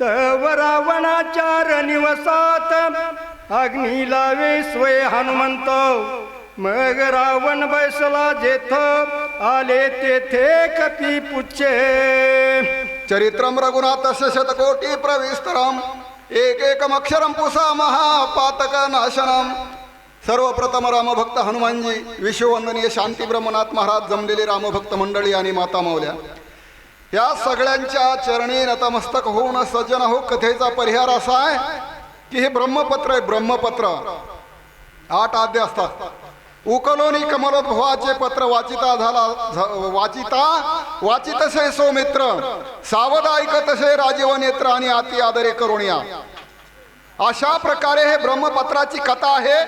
तव रावणाचार निवसात. अग्नी लावे स्वय हनुमंत. मग रावण बैसला जेथ. आले तेथे कपी पुच्छे. चरित्रम रघुनाथस्य शतकोटी प्रविस्तरम. एक अक्षरम पुसा महापातक नाशनम. सर्वप्रथम रामभक्त हनुमानजी विश्ववंदनीय शांती ब्रह्मनाथ महाराज जमलेले रामभक्त मंडळी आणि माता मावल्या. या सगळ्यांच्या चरणी नतमस्तक होऊन सज्जन हो कथेचा परिहार असा आहे की हे ब्रह्मपत्र आहे ब्रह्मपत्र. आठ आद्य असतात. उकलोनी कमलोद्भवाचे पत्र वाचिता झाला झ- वाचिता वाचितसे सौमित्र. सावध ऐकतसे राजीव नेत्र आणि अति आदरे करुणिया. अशा प्रकारे हे ब्रह्मपत्राची कथा आहे.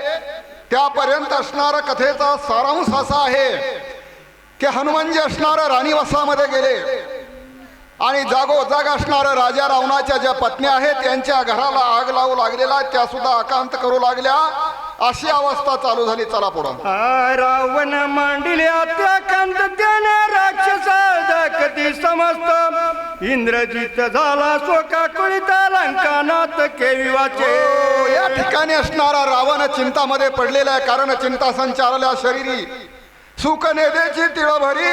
त्यापर्यंत असणारा कथेचा सारांश असा आहे की हनुमानजी असणारा राणीवासामध्ये गेले. आणि जागोजाग असणाऱ्या राजा रावणाच्या ज्या पत्नी आहेत त्यांच्या घराला आग लावू लागलेला त्या सुद्धा आकांत करू लागल्या. अशी अवस्था चालू झाली. चला पुढं. रावण मांडिल्या त्या कांत त्याने राक्षस दाखती समस्त. इंद्रजित झाला शोका कुळिता लंकानाथ केवी वाचे हो, या ठिकाणी असणारा रावण चिंतामध्ये पडलेला आहे कारण चिंता संचारल्या शरीरी. सुख नेदेची तिळभरी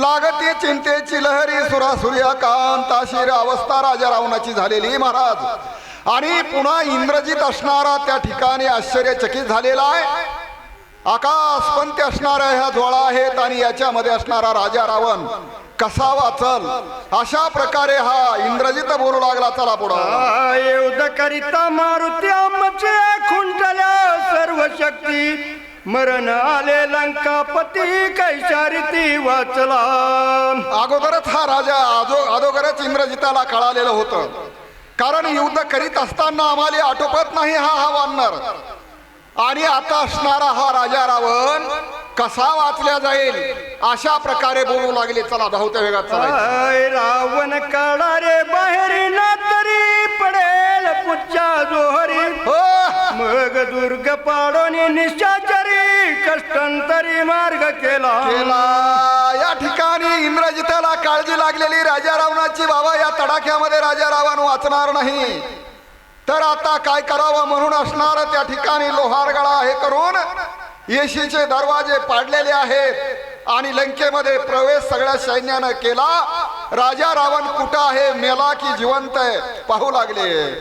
लागते चिंतेची लहरी सुरासुर्या कांताशीर अवस्था राजा रावणाची झालेली महाराज. आणि पुन्हा इंद्रजित असणारा त्या ठिकाणी आश्चर्यचकित झालेला आहे. आकाशपंत असणाऱ्या ह्या ज्वाळा आहेत आणि याच्यामध्ये असणारा राजा रावण. कसा वाचल? अशा प्रकारे हा इंद्रजित बोलू लागला. चला पुढं. करिता मारुती खुंटल्या सर्व शक्ती. मरण आले लंकापती कैशारीती वाचला. अगोदरच हा राजा आजो अगोदरच इंद्रजिताला कळालेलं होतं. कारण युद्ध करीत असताना आम्हाला आटोपत नाही हा हा वानर. आणि आता असणारा हा राजा रावण कसा वाचल्या जाईल अशा प्रकारे बोलू लागले. चला धावत्या वेगात चला रावण काढा रे बाहेरी ना तरी पडेल पुच्च्या जोहरी. हो. मग दुर्ग पाडोनी निशाचरी कष्टांतरी मार्ग केला. केला. या ठिकाणी इंद्रजिताला काळजी लागलेली राजा रावणाची बाबा या तडाख्यामध्ये राजा रावण वाचणार नाही. तर आता काय करावं म्हणून असणार त्या ठिकाणी लोहारगळा हे करून येशीचे दरवाजे पाडलेले आहेत आणि लंकेमध्ये प्रवेश सगळ्या सैन्यानं केला. राजा रावण कुठं आहे? मेला की जिवंत आहे? पाहू लागले.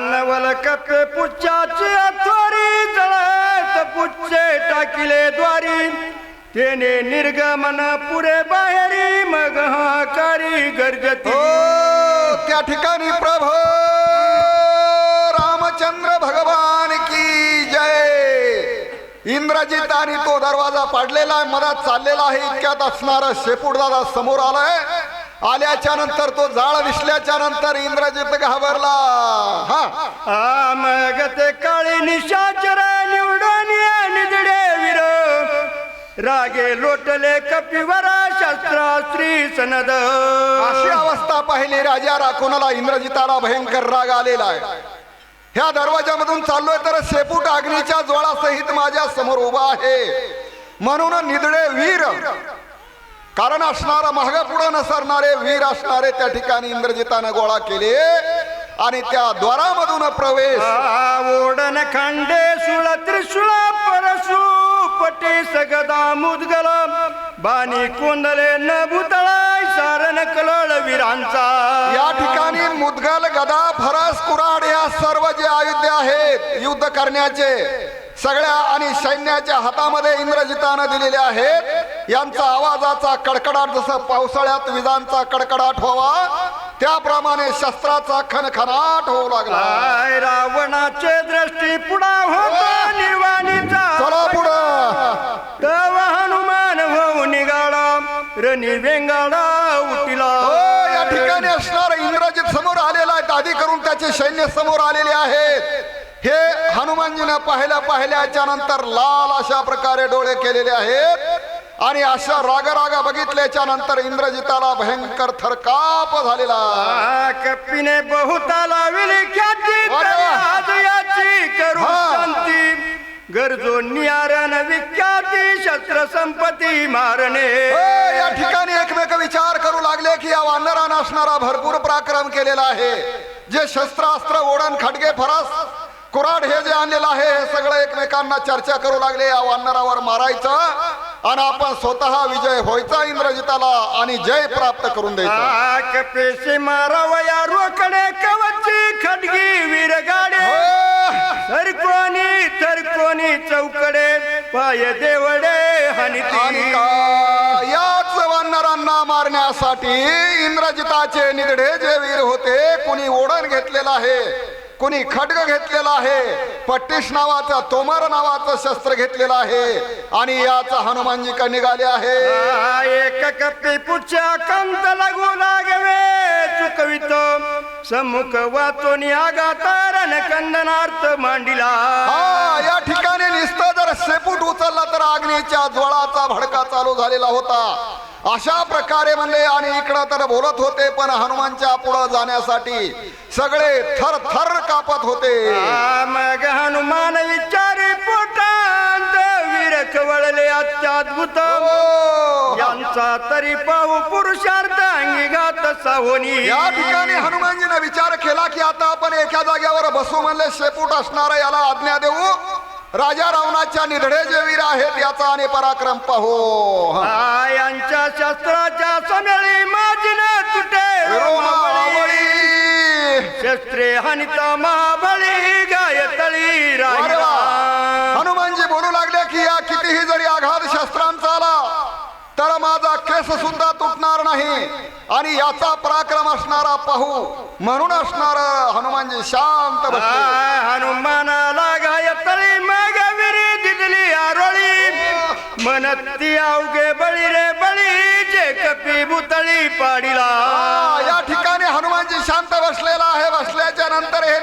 नवल कपे जळत पुच्छे टाकिले द्वारी तेने निर्गमन पुरे बाहेरी मग हाकारी गरजती. हो त्या ठिकाणी प्रभो रामचंद्र भगवान की जय. इंद्रजित आणि तो दरवाजा पाडलेला आहे मधात चाललेला आहे इतक्यात असणारा शेपूट दादा समोर आलाय. आल्याच्यानंतर तो जाळ विसल्याच्या नंतर इंद्रजित घाबरला. हा. मग ते काळी निशाचर रागे लोटले कपिवरा शस्त्रास्त्री सनद. अशी अवस्था पाहिली राजा राखोनाला इंद्रजिताला भयंकर राग आलेला आहे. ह्या दरवाजामधून चाललोय तर शेपूट अग्नीच्या ज्वाळासहित माझ्यासमोर उभा आहे. म्हणून निदळे वीर. कारण असणारा महाग पुढे नसरणारे वीर असणारे त्या ठिकाणी इंद्रजितानं गोळा केले आणि त्या द्वारामधून प्रवेश. ओढन खांडे सुळ त्रिशूळ पटे सगदा मुदगल. बाणी कोंदले न भूतळाय सारण कलळ वीरांचा. या ठिकाणी मुदगल गदा फरस कुराड या सर्व जे आयुध आहेत युद्ध करण्याचे सगळ्या आणि सैन्याच्या हातामध्ये इंद्रजितानं दिलेले आहेत. यांचा आवाजाचा कडकडाट जसं पावसाळ्यात विजांचा कडकडाट व्हावा त्याप्रमाणे शस्त्राचा खनखनाट होऊ लागला. आय रावणाचे दृष्टी पुढा होता निर्वाणीचा चला पुढं. तव हनुमान होऊ निघाला रणी वेंगाडा उठिला. हो या ठिकाणी असणार इंग्रजीत समोर आलेला आहे आधी करून त्याचे सैन्य समोर आलेले आहेत हे हनुमानजीनं पाहिल्या पाहिल्याच्या नंतर लाल अशा प्रकारे डोळे केलेले आहेत. आणि अशा राग राग बघितल्याच्या नंतर इंद्रजिताला भयंकर थरकाप झालेला. कपिने बहुता लाविली ख्याती करू. शांती. गरजो नियारण विख्याती शस्त्र संपत्ती मारणे. या ठिकाणी एकमेक विचार करू लागले की या वानरानं असणारा भरपूर पराक्रम केलेला आहे. जे शस्त्र अस्त्र ओढण खडगे फरास कुराड हे जे आणलेलं आहे हे सगळं एकमेकांना चर्चा करू लागले. या वानरावर मारायचं. आणि आपण स्वतः विजय व्हायचा इंद्रजिताला आणि जय प्राप्त करून द्यायचा. कपेशी मारावया रोकडे कवची खडगी वीर गाडे हो. तर कोणी तर कोणी चौकडे पाय देवडे आणि याच वानरांना मारण्यासाठी इंद्रजिताचे निगडे जे वीर होते कुणी ओढण घेतलेलं आहे. कुणी खड्ग घेतलेला आहे पट्टिश नावाचा तोमर नावाचं शस्त्र घेतलेलं आहे आणि याच हनुमानजी का निघाले आहे? आ, एक कपी पुढच्या कंत लागू लागवे चुकवितो सम्मुख वाचून आगातारन कंदनार्थ मांडिला. हा या ठिकाणी निसतं जर शेपूट उचलला तर अग्नीच्या ज्वळाचा भडका चालू झालेला होता. अशा प्रकारे म्हणले आणि इकडं तर बोलत होते पण हनुमानच्या पुढं जाण्यासाठी सगळे थर थर कापत होते. मग हनुमान विचारी पोटांत वीर कवळले अत्याद्भुत. हो. यांचा तरी पाहू पुरुषार्थ अंगीघात सावनी. या ठिकाणी हनुमानजीने विचार केला की आता आपण एका जागेवर बसू म्हणले शेपूट असणारा याला आज्ञा देऊ. राजा रावणाच्या निधडे जे वीर आहेत याचा आणि पराक्रम पाहू. यांच्या शस्त्राच्या समेळी माझी न तुटे. शस्त्रे हनिता महाबळी गायतळी. हनुमानजी बोलू लागले की या कितीही जरी आघात शस्त्रांचा आला तर माझा केस सुद्धा तुटणार नाही. आणि याचा पराक्रम असणारा पाहू म्हणून असणार हनुमानजी शांत हनुमानाला नदी अवघे बळी रे बळी जे कपी भुतळी पाडिला. या ठिकाणी हनुमानजी शांत बसलेला आहे बसल्याच्या नंतर हे